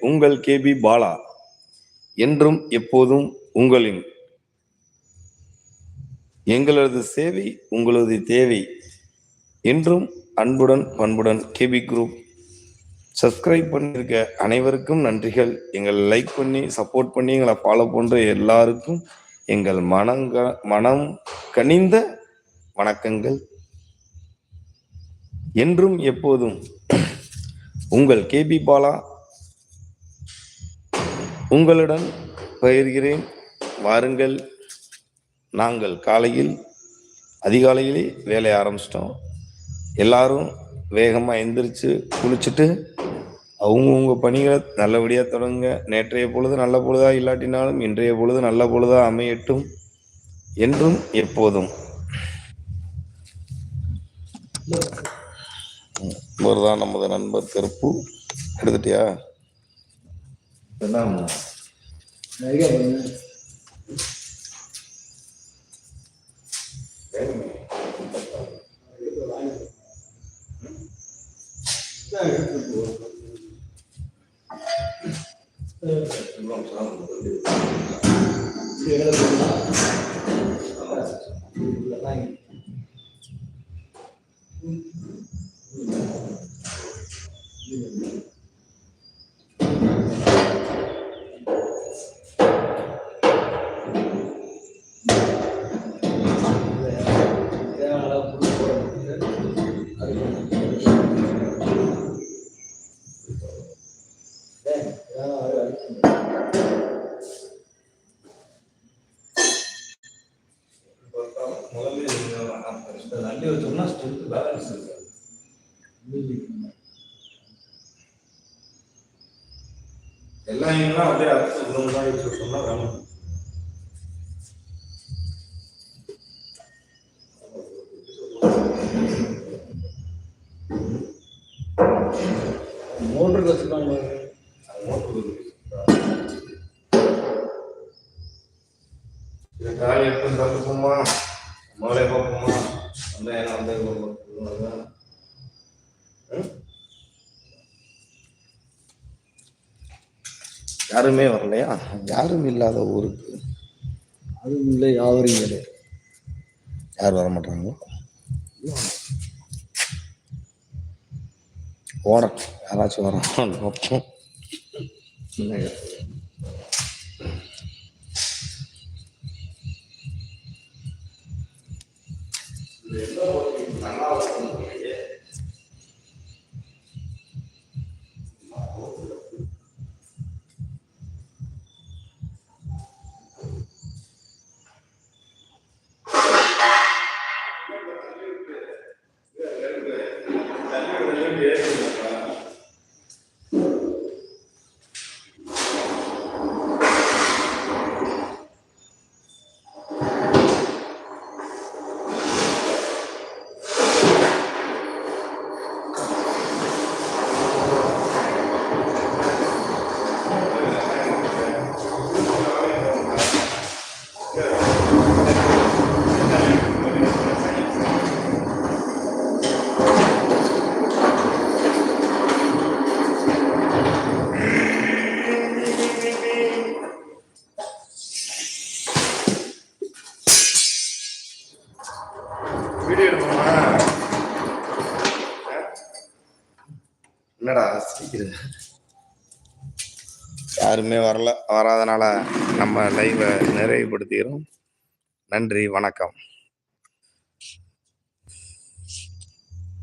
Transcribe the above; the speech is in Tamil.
உங்கள் கேபி பாலா என்றும் எப்போதும் உங்களின் எங்களது சேவை உங்களது தேவை என்றும் அன்புடன் பண்புடன் கேபி குரூப் சப்ஸ்கிரைப் பண்ணியிருக்க அனைவருக்கும் நன்றிகள். எங்களை லைக் பண்ணி சப்போர்ட் பண்ணி எங்களை ஃபாலோ பண்ணுற எல்லாருக்கும் எங்கள் மனங்க மனம் கனிந்த வணக்கங்கள். என்றும் எப்போதும் உங்கள் கேபி பாலா உங்களுடன் பகிர்கிறேன். வாருங்கள். நாங்கள் காலையில் அதிகாலையிலே வேலையை ஆரம்பிச்சிட்டோம். எல்லாரும் வேகமாக எந்திரிச்சு குளிச்சுட்டு அவங்கவுங்க பணிகளை நல்லபடியாக தொடங்க நேற்றைய பொழுது நல்ல பொழுதா இல்லாட்டினாலும் இன்றைய பொழுது நல்ல பொழுதா அமையட்டும் என்றும் எப்போதும். இவர்தான் நமது நண்பர் கருப்பு. எடுத்துட்டியா? Cái Phenomenal. There you go. Man. Thank you. என்ன தள்ளி வச்சோம்னா ஸ்ட்ரென்த் பேலன்ஸ் இருக்கு. எல்லாம் எல்லாம் அப்படியே அடுத்து இவ்வளவு நாள் வச்சுட்டோம்னா வேணும் மோட்டருக்கு வச்சுருக்காங்க காய் எடுத்து பார்ப்போமா மகளே பார்ப்போமா? அந்த என்ன அந்த யாருமே வரலையா? யாரும் இல்லாத ஊருக்கு. அதுவும் இல்லை யாவரும் இல்லை. யார் வர மாட்டாங்க? ஓடட்டும் யாராச்சும் வரான்னு பார்ப்போம். வீடியோ என்னடா யாருமே வரல வராதனால நம்ம லைவை நிறைவுபடுத்திக்கிறோம். நன்றி வணக்கம்.